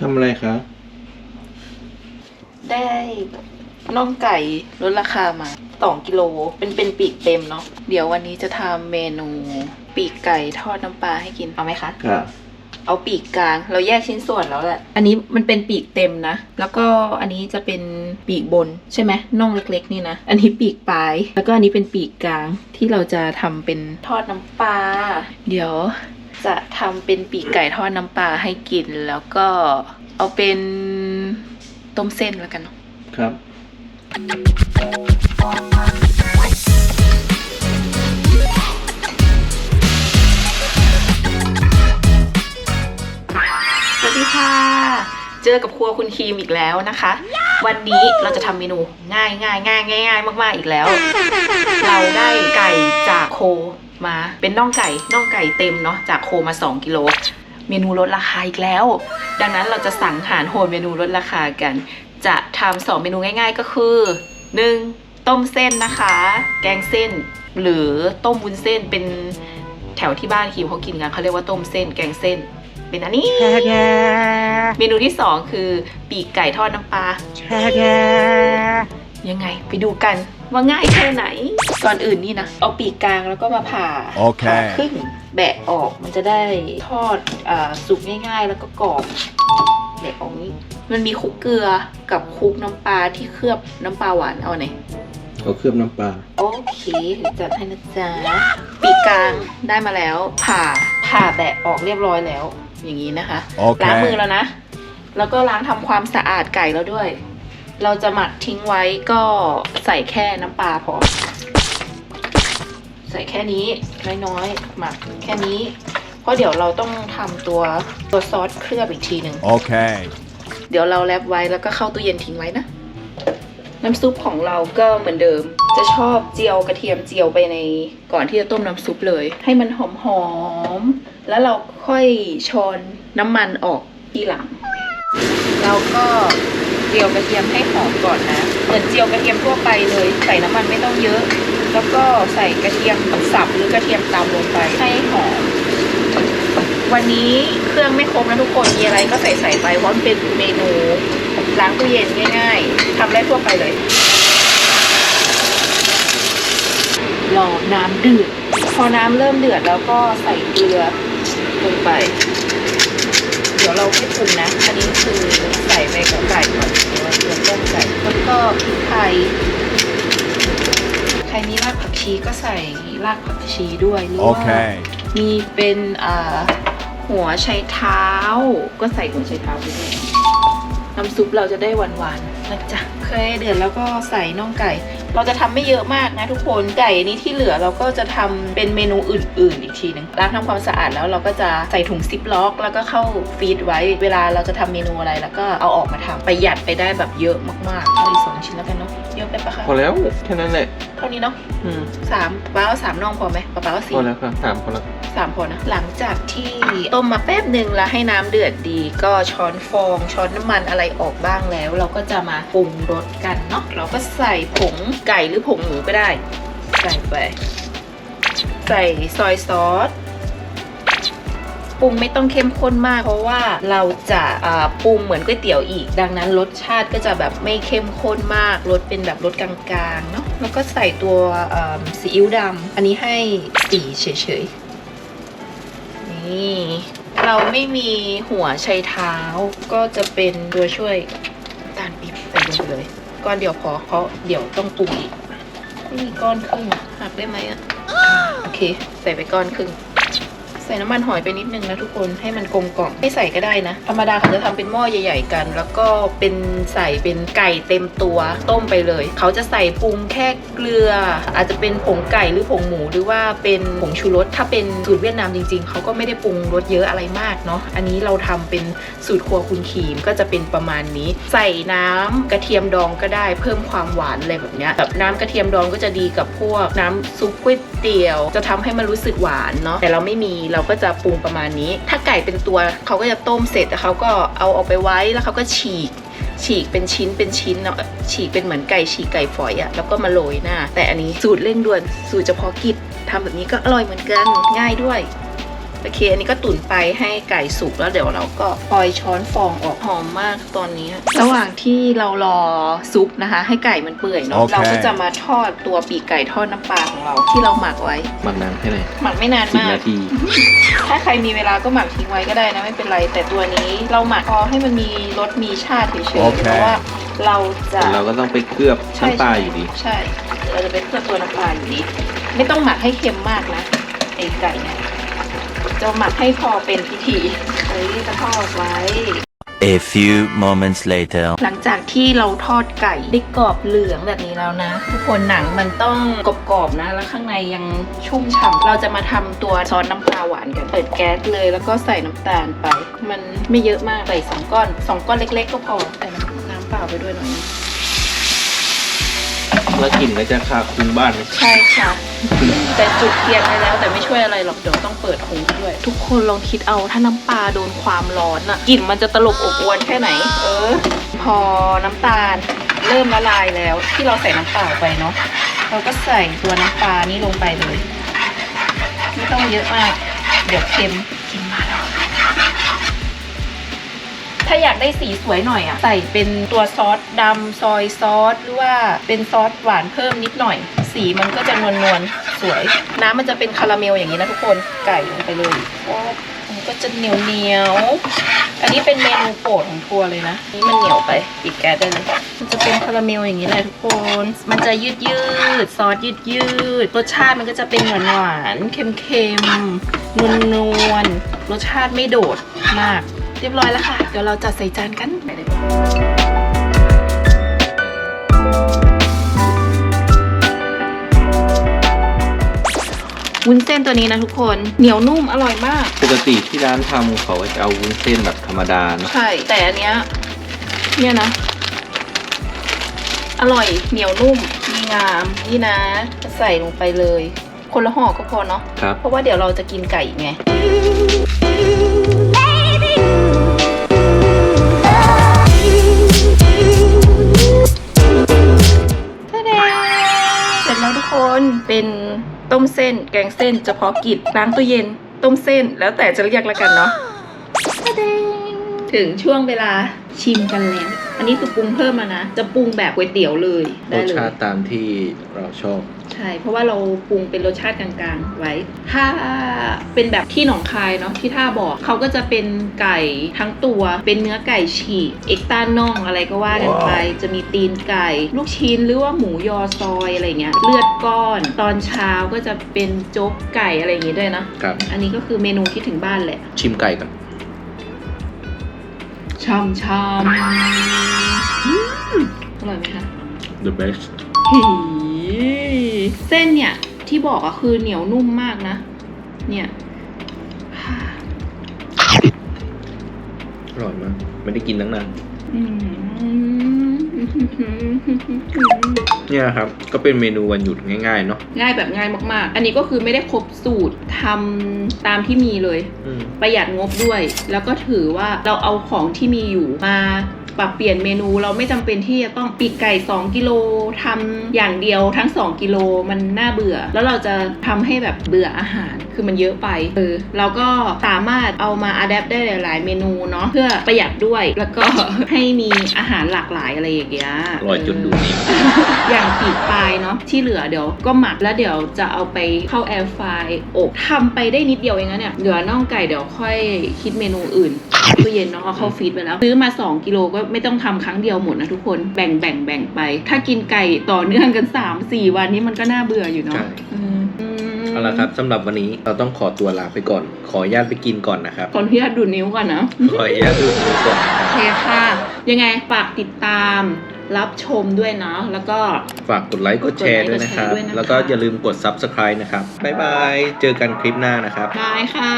ทำอะไรคะได้น่องไก่ลดราคามาสองกิโลเป็นเป็นปีกเต็มเนาะเดี๋ยววันนี้จะทำเมนูปีกไก่ทอดน้ำปลาให้กินเอาไหมคะค่ะเอาปีกกลาง เราแยกชิ้นส่วนแล้วแหละ อันนี้มันเป็นปีกเต็มนะ แล้วก็อันนี้จะเป็นปีกบนใช่ไหมน่องเล็กๆ นี่นะ อันนี้ปีกปลาย แล้วก็อันนี้เป็นปีกกลางที่เราจะทำเป็นทอดน้ำปลา เดี๋ยว จะทำเป็นปีกไก่ทอดน้ำปลาให้กิน แล้วก็เอาเป็นต้มเส้นแล้วกันเนาะครับ สวัสดีค่ะ เจอกับครัวคุณครีมอีกแล้วนะคะ วันนี้เราจะทำเมนูง่ายง่ายง่ายง่ายง่ายมาก ๆ อีกแล้ว เราได้ไก่จากโค มาเป็นน่องไก่น่องไก่เต็มเนาะจากโคมา 2 กิโลเมนูลดราคาอีกแล้ว ดังนั้นเราจะสั่งหารโหดเมนูลดราคากัน จะทำสองเมนูง่ายๆก็คือ 1. ต้มเส้นนะคะ แกงเส้น หรือต้มวุ้นเส้นเป็นแถวที่บ้านคิมเขากินกันเขาเรียกว่าต้มเส้น แกงเส้น เป็นอันนี้ เมนูที่สองคือ ปีกไก่ทอดน้ำปลายังไงไปดูกัน ว่าง่ายแค่ไหน ก่อนอื่นนี่นะ เอาปีกกลางแล้วก็มาผ่าโอเค ผ่าครึ่งแบะออกมันจะได้ทอดอาสุกง่ายๆ แล้วก็กรอบแบะออกนี้มันมีคลุกเกลือกับคลุกน้ำปลาที่เคลือบน้ำปลาหวานเอาไหนเอาเคลือบน้ำปลา โอเคจัดให้นะจ๊ะ ปีกกลางได้มาแล้ว ผ่าผ่าแบะออกเรียบร้อยแล้ว อย่างนี้นะคะ โอเค ล้างมือแล้วนะ แล้วก็ล้างทำความสะอาดไก่แล้วด้วย เราจะหมักทิ้งไว้ก็ใส่แค่น้ำปลาพอ ใส่แค่นี้น้อยๆหมักแค่นี้ เพราะเดี๋ยวเราต้องทำตัวตัวซอสเคลือบอีกทีหนึ่ง Okay. เดี๋ยวเราแรปไว้แล้วก็เข้าตู้เย็นทิ้งไว้นะ น้ำซุปของเราก็เหมือนเดิม จะชอบเจียวกระเทียมเจียวไปในก่อนที่จะต้มน้ำซุปเลย ให้มันหอมๆแล้วเราค่อยชอนน้ำมันออกทีหลัง เราก็ เจียวกระเทียมให้หอมก่อนนะ เหมือนเจียวกระเทียมทั่วไปเลย ใส่น้ำมันไม่ต้องเยอะ แล้วก็ใส่กระเทียมสับหรือกระเทียมตำลงไปให้หอม วันนี้เครื่องไม่ครบนะทุกคน มีอะไรก็ใส่ใส่ไปเพราะมันเป็นเมนูล้างตู้เย็นง่าย ๆทำได้ทั่วไปเลย รอน้ำเดือด พอน้ำเริ่มเดือดแล้วก็ใส่เกลือลงไป ยวเราไม่ปรุงนะ อันนี้คือใส่ไปกับไก่ก่อนเดี๋ยวเราเตรียมต้มไก่แล้วก็พริกไทย ใครมีรากผักชีก็ใส่รากผักชีด้วยหรือว่า Okay. มีเป็นอ่าหัวไชเท้าก็ใส่หัวไชเท้าไปด้วย น้ำซุปเราจะได้หวานๆนะจ๊ะเคยเดือดแล้วก็ใส่น่องไก่ เราจะทำไม่เยอะมากนะทุกคนไก่นี้ที่เหลือเราก็จะทำเป็นเมนูอื่น ๆ อีกทีหนึ่งล้างทำความสะอาดแล้วเราก็จะใส่ถุงซิปล็อก แล้วก็เข้าฟรีดไว้ เวลาเราจะทำเมนูอะไรแล้วก็เอาออกมาทำประหยัดไปได้แบบเยอะมากๆเอาอีกสองชิ้นแล้วกันเนาะเยอะไปปะคะพอแล้วแค่นั้นแหละ เท่านี้เนาะอืมสามป้าเอาสามน่องพอไหมป้าป้าเอาสี่พอแล้วค่ะถามพอแล้วสามพอนะหลังจากที่ต้มมาแป๊บหนึ่งแล้วให้น้ำเดือดดี ก็ช้อนฟองช้อนน้ำมันอะไรออกบ้างแล้ว เราก็จะมาปรุงรสกันเนาะเราก็ใส่ผงไก่หรือผงหมูก็ได้ ใส่ไป ใส่ซอยซอส ปรุงไม่ต้องเข้มข้นมาก เพราะว่าเราจะปรุงเหมือนก๋วยเตี๋ยวอีก ดังนั้นรสชาติก็จะแบบไม่เข้มข้นมากรสเป็นแบบรสกลางๆเนาะแล้วก็ใส่ตัวซีอิ๊วดำอันนี้ให้สีเฉยๆนี่เราไม่มีหัวไชเท้าก็จะเป็นตัวช่วยน้ำตาลปี๊บใส่ลงไปเลยก้อนเดียวพอเพราะเดี๋ยวต้องปรุงอีกไม่มีก้อนครึ่งหักได้ไหมอะโอเค ใส่ไปก้อนครึ่ง ส่น้ำมันหอยไปนิดนึงนะทุกคนให้มันกลมกล่อมไม่ใส่ก็ได้นะ ธรรมดาเขาจะทำเป็นหม้อใหญ่ ๆ กัน แล้วก็เป็นใส่เป็นไก่เต็มตัวต้มไปเลย เขาจะใส่ปรุงแค่เกลือ อาจจะเป็นผงไก่หรือผงหมูหรือว่าเป็นผงชูรสถ้าเป็นสูตรเวียดนามจริง ๆ เขาก็ไม่ได้ปรุงรสเยอะอะไรมากเนาะอันนี้เราทำเป็นสูตรครัวคุณขีมก็จะเป็นประมาณนี้ ใส่น้ำกระเทียมดองก็ได้เพิ่มความหวานอะไรแบบเนี้ยแบบน้ำกระเทียมดองก็จะดีกับพวกน้ำซุปก๋วยเตี๋ยว จะทำให้มันรู้สึกหวานเนาะแต่เราไม่มีเราก็จะปรุงประมาณนี้ ถ้าไก่เป็นตัวเขาก็จะต้มเสร็จแล้วเขาก็เอาออกไปไว้แล้วเขาก็ฉีก ฉีกเป็นชิ้นเป็นชิ้นเนาะฉีกเป็นเหมือนไก่ฉีกไก่ฝอยอะแล้วก็มาโรยหน้า แต่อันนี้สูตรเร่งด่วนสูตรเฉพาะกิจทำแบบนี้ก็อร่อยเหมือนกันง่ายด้วย โอเค อันนี้ก็ตุ๋นไปให้ไก่สุกแล้วเดี๋ยวเราก็ปล่อยช้อนฟองออกหอมมากตอนนี้ ระหว่างที่เรารอซุปนะคะ ให้ไก่มันเปื่อยเนาะโอเคเราก็จะมาทอดตัวปีกไก่ทอดน้ำปลาของเราที่เราหมักไว้ หมักนานแค่ไหน หมักไม่นานสิบมาก นาที ถ้าใครมีเวลาก็หมักทิ้งไว้ก็ได้นะไม่เป็นไร แต่ตัวนี้เราหมักพอให้มันมีรสมีชาติเฉยโอๆเคเพราะว่าเราจะแต่เราก็ต้องไปเคลือบน้ำปลาอยู่ดี ใช่เดี๋ยวเราจะเป็นเครื่องตัวน้ำปลาอยู่ดี ไม่ต้องหมักให้เค็มมากนะไอไก่เนี่ย จะหมักให้พอเป็นพิธีเฮ้ยจะทอดไว้ A few moments later. หลังจากที่เราทอดไก่ได้กรอบเหลืองแบบนี้แล้วนะ ทุกคนหนังมันต้องกรอบๆนะ แล้วข้างในยังชุ่มฉ่ำเราจะมาทำตัวซอสน้ำปลาหวานกัน เปิดแก๊สเลย แล้วก็ใส่น้ำตาลไป มันไม่เยอะมาก ใส่สองก้อนสองก้อนเล็ก ๆ ก็พอ ใส่น้ำน้ำเปล่าไปด้วยหน่อยนะ แล้วกลิ่นก็จะคาคุ้งบ้านใช่ค่ะ แต่จุดเทียนไปแล้วแต่ไม่ช่วยอะไรหรอกเดี๋ยวต้องเปิดหูด้วย ทุกคนลองคิดเอาถ้าน้ำปลาโดนความร้อนอะกลิ่นมันจะตลบอบอวนแค่ไหน เออ พอน้ำตาลเริ่มละลายแล้ว ที่เราใส่น้ำเปล่าไปเนาะเราก็ใส่ตัวน้ำปลานี้ลงไปเลย ไม่ต้องเยอะมาก เดี๋ยวเค็มเค็มมาแล้ว ถ้าอยากได้สีสวยหน่อยอะใส่เป็นตัวซอสดำซอยซอสหรือว่าเป็นซอสหวานเพิ่มนิดหน่อย สีมันก็จะนวลนวลสวย น้ำมันจะเป็นคาราเมลอย่างนี้นะทุกคนไก่ลงไปเลยมันก็จะเหนียวเหนียวอันนี้เป็นเมนูโปรดของทัวเลยนะ นี่มันเหนียวไปปิดแก๊สได้เลยมันจะเป็นคาราเมลอย่างนี้แหละทุกคน มันจะยืดยืดซอสยืดยืดรสชาติมันก็จะเป็นหวานหวานเค็มเค็มนวลนวลรสชาติไม่โดดมาก เรียบร้อยแล้วค่ะ เดี๋ยวเราจัดใส่จานกันไปเลยวุ้นเส้นตัวนี้นะทุกคนเหนียวนุ่มอร่อยมาก ปกติที่ร้านทำเขาก็จะเอาวุ้นเส้นแบบธรรมดาเนอะใช่ แต่อันเนี้ยเนี่ยนะ อร่อยเหนียวนุ่มดีงามนี่นะ จะใส่ลงไปเลย คนละห่อก็พอเนาะครับ เพราะว่าเดี๋ยวเราจะกินไก่อีกไง แล้วทุกคนเป็นต้มเส้น แกงเส้นเฉพาะกิจล้างตู้เย็น ต้มเส้นแล้วแต่จะเรียกแล้วกันเนาะทะเดถึงช่วงเวลาชิมกันแล้ว อันนี้คือปรุงเพิ่มมานะ จะปรุงแบบก๋วยเตี๋ยวเลยรได้สเลย ชาติตามที่เราชอบ ใช่ เพราะว่าเราปรุงเป็นรสชาติกลางๆไว้ ถ้าเป็นแบบที่หนองคายเนาะที่ท่าบอกเขาก็จะเป็นไก่ทั้งตัว เป็นเนื้อไก่ฉีกเอ็กต้าน่องอะไรก็ว่ากันไป จะมีตีนไก่ ลูกชิ้นหรือว่าหมูยอซอยอะไรเงี้ยเลือดก้อน ตอนเช้าก็จะเป็นโจ๊กไก่อะไรอย่างงี้ด้วยนะครับ อันนี้ก็คือเมนูที่ถึงบ้านแหละชิมไก่ก่อนชามชามอืมอร่อยไหมคะ the best หี เส้นเนี่ยที่บอกอะคือเหนียวนุ่มมากนะ เนี่ย อร่อยมากไม่ได้กินตั้งนาน อืมเนี่ยครับ ก็เป็นเมนูวันหยุดง่ายๆเนาะ ง่ายแบบง่ายมากๆ อันนี้ก็คือไม่ได้ครบสูตรทำตามที่มีเลย อืม ประหยัดงบด้วย แล้วก็ถือว่าเราเอาของที่มีอยู่มา ปรับเปลี่ยนเมนูเราไม่จำเป็นที่จะต้องปีกไก่ 2 กิโลทำอย่างเดียวทั้ง 2 กิโลมันน่าเบื่อ แล้วเราจะทำให้แบบเบื่ออาหารคือมันเยอะไปเออเราก็สามารถเอามาอัดแอปได้หลาย ๆ เมนูเนาะเพื่อประหยัดด้วยแล้วก็ให้มีอาหารหลากหลายอะไรอย่างเงี้ยอร่อยจนดูนี่อย่างปีกปลายเนาะที่เหลือเดี๋ยวก็หมักแล้วเดี๋ยวจะเอาไปเข้าแอร์ไฟร์อบทำไปได้นิดเดียวเองนะเนี่ยเหลือน่องไก่เดี๋ยวค่อยคิดเมนูอื่น ตู้เย็นเนาะเอาเข้าฟรีซไปแล้ว ซื้อมา 2 กิโลก็ไม่ต้องทำครั้งเดียวหมดนะทุกคนแบ่งแบ่งแบ่งไป ถ้ากินไก่ต่อเนื่องกัน 3-4 วันนี้มันก็น่าเบื่ออยู่เนาะใช่อืมเอาละครับสำหรับวันนี้เราต้องขอตัวลาไปก่อน ขออนุญาตไปกินก่อนนะครับ ขออนุญาตดูดนิ้วก่อนนะ ขออนุญาตดูดูก่อนนะครับโอเคค่ะ ยังไงฝากติดตามรับชมด้วยเนาะแล้วก็ฝากกดไลค์กดแชร์ด้วยนะครับกดไลค์กดแชร์ด้วยนะคะแล้วก็อย่าลืมกด subscribe นะครับ บ๊ายบาย เจอกันคลิปหน้านะครับบายค่ะ